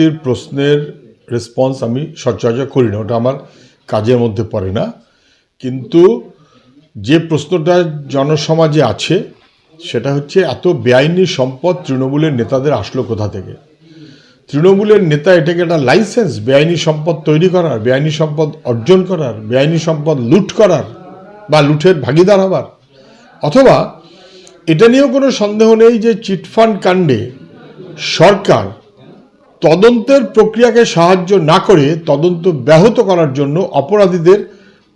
বিচারপতির প্রশ্নের রেসপন্স আমি সচরাচর করি না, ওটা আমার কাজের মধ্যে পড়ে না। কিন্তু যে প্রশ্নটা জনসমাজে আছে, সেটা হচ্ছে এত বেআইনি সম্পদ তৃণমূলের নেতাদের আসলো কোথা থেকে? তৃণমূলের নেতা এটাকে একটা লাইসেন্স বেআইনি সম্পদ তৈরি করার, বেআইনি সম্পদ অর্জন করার, বেআইনি সম্পদ লুট করার বা লুটের ভাগিদার হবার। অথবা এটা নিয়েও কোনো সন্দেহ নেই যে চিটফান্ড কাণ্ডে সরকার তদন্তের প্রক্রিয়াকে সাহায্য না করে তদন্ত ব্যাহত করার জন্য অপরাধীদের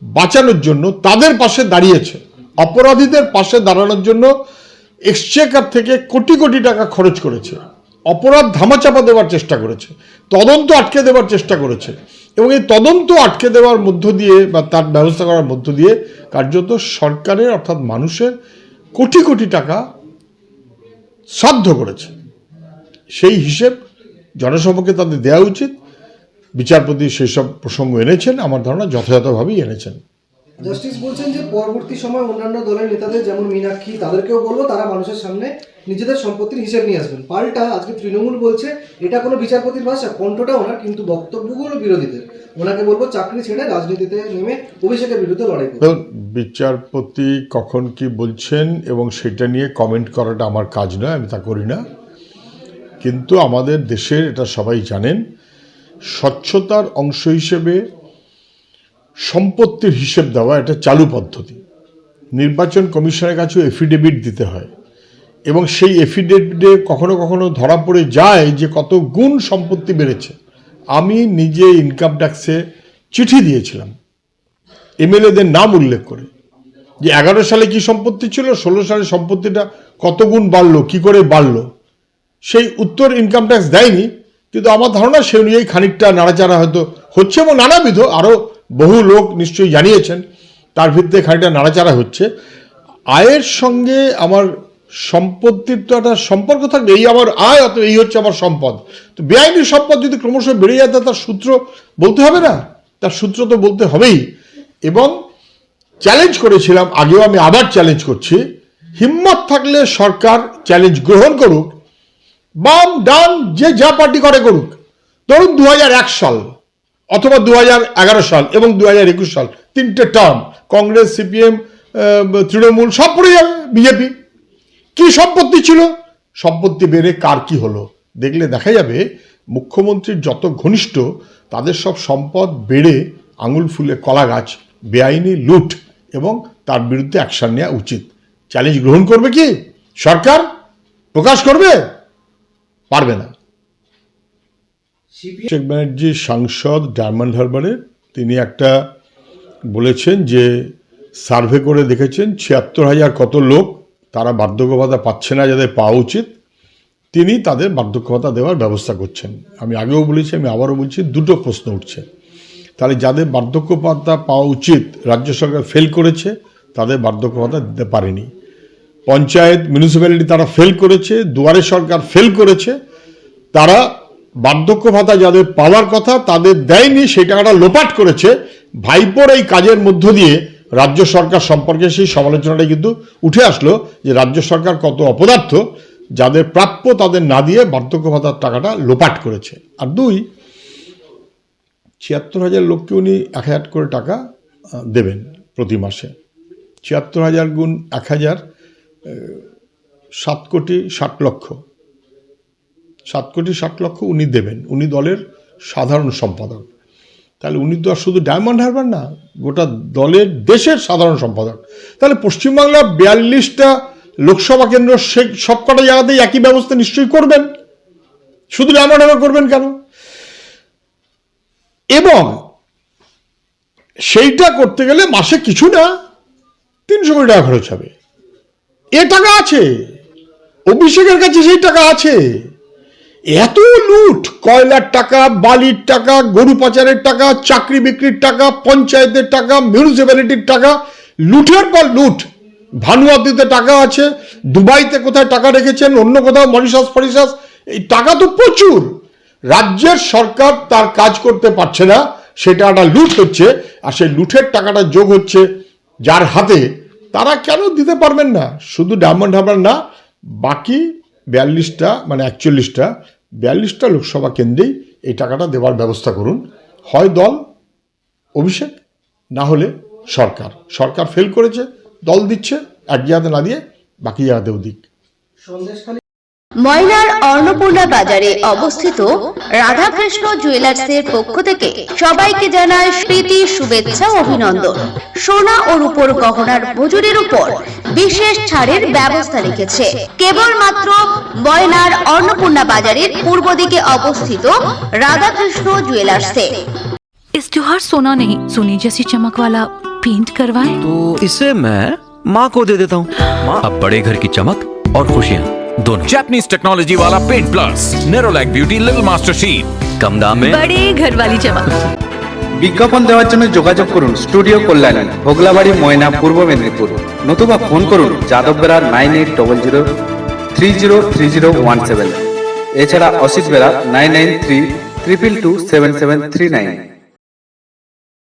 বাঁচানোর জন্য তাদের পাশে দাঁড়িয়েছে। অপরাধীদের পাশে দাঁড়ানোর জন্য এক্সচেকার থেকে কোটি কোটি টাকা খরচ করেছে। অপরাধ ধামাচাপা দেওয়ার চেষ্টা করেছে। তদন্ত আটকে দেওয়ার চেষ্টা করেছে। এবং এই তদন্ত আটকে দেওয়ার মধ্য দিয়ে বা তার ব্যবস্থা করার মধ্য দিয়ে কার্যত সরকারের অর্থাৎ মানুষের কোটি কোটি টাকা সাধ্য করেছে। সেই হিসেব জনসভাকে তাদের দেওয়া উচিত। বিচারপতি সেসব প্রসঙ্গ এনেছেন আমার ধারণা যথাযথভাবেই এনেছেন। জাস্টিস বলছেন যে পরবর্তী সময় অন্যান্য দলের নেতাদের যেমন মীনাক্ষী তাদেরকেও বলব তারা মানুষের সামনে নিজেদের সম্পত্তির হিসেব নিয়ে আসবেন। পাল্টা আজকে তৃণমূল বলছে এটা কোনো বিচারপতির ভাষা কণ্ঠটা ওনার কিন্তু বক্তব্যগুলো বিরোধীদের। ওনাকে বলব চাকরি ছেড়ে রাজনীতিতে নেমে অভিষেকের বিরুদ্ধে লড়াই বিচারপতি কখন কি বলছেন এবং সেটা নিয়ে কমেন্ট করাটা আমার কাজ নয় আমি তা করি না। কিন্তু আমাদের দেশের, এটা সবাই জানেন, স্বচ্ছতার অংশ হিসেবে সম্পত্তির হিসেব দেওয়া এটা চালু পদ্ধতি। নির্বাচন কমিশনের কাছেও এফিডেভিট দিতে হয়। এবং সেই এফিডেভিটে কখনো কখনো ধরা পড়ে যায় যে কত গুণ সম্পত্তি বেড়েছে। আমি নিজে ইনকাম ট্যাক্সে চিঠি দিয়েছিলাম। এমএলএদের নাম উল্লেখ করে যে, এগারো সালে কি সম্পত্তি ছিল? ষোলো সালে সম্পত্তিটা কত গুণ বাড়লো? কি করে বাড়লো? সেই উত্তর ইনকাম ট্যাক্স দেয়নি, কিন্তু আমার ধারণা সে অনুযায়ী খানিকটা নাড়াচাড়া হয়তো হচ্ছে এবং নানাবিধ আরও বহু লোক নিশ্চয়ই জানিয়েছেন, তার ভিত্তিতে খানিকটা নাড়াচাড়া হচ্ছে। আয়ের সঙ্গে আমার সম্পত্তির তো একটা সম্পর্ক থাকবে এই আমার আয় অত এই হচ্ছে আমার সম্পদ। তো বেআইনি সম্পদ যদি ক্রমশ বেড়ে যায়, তার সূত্র বলতে হবে না, তার সূত্র তো বলতে হবেই। এবং চ্যালেঞ্জ করেছিলাম, আগেও আমি আবার চ্যালেঞ্জ করছি, হিম্মত থাকলে সরকার চ্যালেঞ্জ গ্রহণ করুক বাম, ডান, যে যা পার্টি করে করুক। ধরুন দু হাজার এক সাল অথবা দু হাজার এগারো সাল এবং দুহাজার একুশ সাল, তিনটে টার্ম কংগ্রেস, সিপিএম তৃণমূল, সব পড়ে যাবে, বিজেপি। কি সম্পত্তি ছিল? সম্পত্তি বেড়ে কার কি হলো? দেখলে দেখা যাবে, মুখ্যমন্ত্রীর যত ঘনিষ্ঠ, তাদের সব সম্পদ বেড়ে আঙুল ফুলে কলা গাছ, বেআইনি লুট এবং তার বিরুদ্ধে অ্যাকশন নেওয়া উচিত। চ্যালেঞ্জ গ্রহণ করবে কি? সরকার প্রকাশ করবে? পারবে না। শেখ ব্যানার্জি সাংসদ ডায়মন্ড হারবারের তিনি একটা বলেছেন যে, সার্ভে করে দেখেছেন, ছিয়াত্তর হাজার কত লোক তারা বার্ধক্য ভাতা পাচ্ছে না, যাদের পাওয়া উচিত, তিনি তাদের বার্ধক্য ভাতা দেওয়ার ব্যবস্থা করছেন। আমি আগেও বলেছি, আমি আবারও বলছি, দুটো প্রশ্ন উঠছে। তাহলে যাদের বার্ধক্য ভাতা পাওয়া উচিত, রাজ্য সরকার ফেল করেছে, তাদের বার্ধক্য ভাতা দিতে পারেনি। পঞ্চায়েত মিউনিসিপ্যালিটি তারা ফেল করেছে, দুয়ারে সরকার ফেল করেছে, তারা বার্ধক্য ভাতা যাদের পাওয়ার কথা তাদের দেয়নি সেই টাকাটা লোপাট করেছে। ভাইপোর এই কাজের মধ্য দিয়ে রাজ্য সরকার সম্পর্কে সেই সমালোচনাটা কিন্তু উঠে আসলো যে রাজ্য সরকার কত অপদার্থ, যাদের প্রাপ্য তাদের না দিয়ে বার্ধক্য ভাতার টাকাটা লোপাট করেছে। আর দুই, ছিয়াত্তর হাজার লোককে উনি এক হাজার করে টাকা দেবেন প্রতি মাসে। ছিয়াত্তর হাজার গুণ এক হাজার সাত কোটি ষাট লক্ষ। সাত কোটি ষাট লক্ষ উনি দেবেন। উনি দলের সাধারণ সম্পাদক। তাহলে উনি তো আর শুধু ডায়মন্ড হারবার না, গোটা দলের দেশের সাধারণ সম্পাদক। তাহলে পশ্চিমবাংলার বিয়াল্লিশটা লোকসভা কেন্দ্র সে সবকটা জায়গাতেই একই ব্যবস্থা নিশ্চয়ই করবেন? শুধু ডায়মন্ড হারবার করবেন কেন? এবং সেইটা করতে গেলে মাসে কিছু না, তিনশো কোটি টাকা খরচ হবে। এ টাকা আছে। অভিষেকের কাছে সেই টাকা আছে। এত লুট, কয়লার টাকা, বালির টাকা, গরু পাচারের টাকা, চাকরি বিক্রির টাকা, পঞ্চায়েতের টাকা মিউনিসিপ্যালিটির টাকা, লুটের পর লুট। ভানুয়াতিতে টাকা আছে, দুবাইতে কোথায় টাকা রেখেছেন, অন্য কোথাও মরিশাস ফরিশাস, এই টাকা তো প্রচুর। রাজ্যের সরকার তার কাজ করতে পারছে না সেটা একটা লুট হচ্ছে, আর সেই লুটের টাকাটা যোগ হচ্ছে যার হাতে তারা কেন দিতে পারবেন না? শুধু ডায়মন্ড ঢাবার না, বাকি বিয়াল্লিশটা মানে একচল্লিশটা, বিয়াল্লিশটা লোকসভা কেন্দ্রেই এই টাকাটা দেওয়ার ব্যবস্থা করুন। হয় দল, অভিষেক, না হলে সরকার। সরকার ফেল করেছে, দল দিচ্ছে এক জায়গাতে না দিয়ে বাকি জায়গাতেও দিক। ময়নার অন্নপূর্ণা বাজারে অবস্থিত রাধাকৃষ্ণ জুয়েলার্সের পক্ষ থেকে সবাইকে জানায় প্রীতি শুভেচ্ছা ও অভিনন্দন সোনা ও রূপোর গহনার মজুরির উপর বিশেষ ছাড়ের ব্যবস্থা রেখেছে কেবলমাত্র ময়নার অন্নপূর্ণা বাজারের পূর্ব দিকে অবস্থিত রাধাকৃষ্ণ জুয়েলার্সে इस त्योहार सोना नहीं सोने जैसी चमक वाला पेंट करवाएं तो इसे मैं माँ को दे देता हूँ माँ अब बड़े घर की चमक और खुशियाँ दोनों Japanese technology वाला Paint Plus, Nerolac Beauty Little Master Sheet. कम दाम में बड़े घर वाली चमक বিজ্ঞাপন দেওয়ার জন্য যোগাযোগ করুন স্টুডিও কল্যাণী ভোগলাবাড়ি ময়না পূর্ব মেদিনীপুর নতুবা ফোন করুন Yadav Bera nine eight double zero three zero three zero one seven এছাড়া Asit Bera nine nine three triple two seven seven three nine